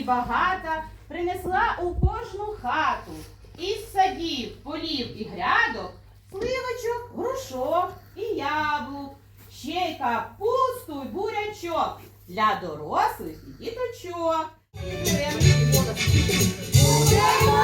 і багата принесла у кожну хату із садів, полів і грядок, сливочок, грушок і яблук, ще й капусту й бурячок для дорослих і діточок. Будемо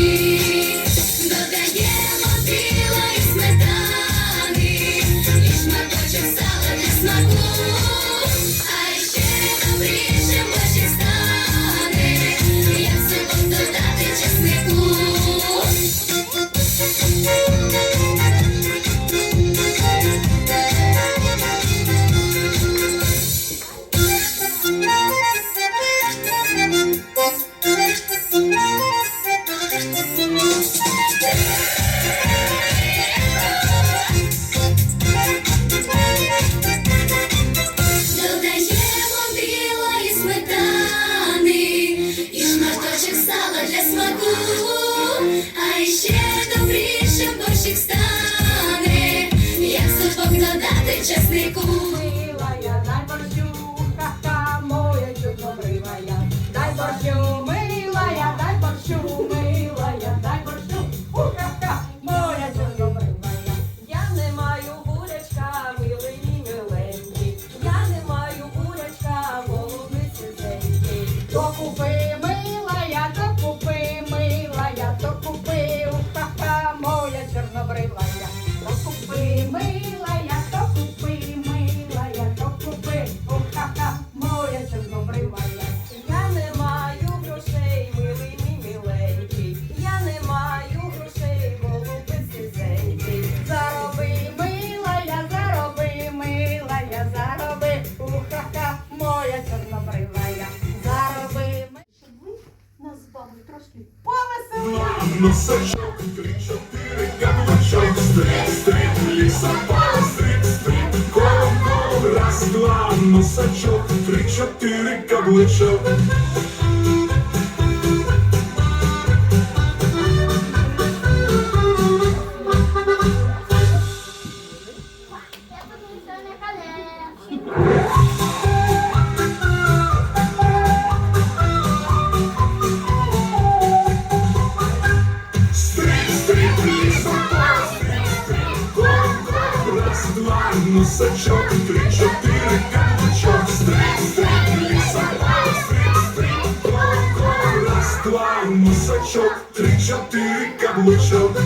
see. чеснику. стрип, стрип, лісопар, стрип, стрип, колом, колом, раз, два, носачок, три, чотири каблучок. склав мішечок, три-чотири каблучок.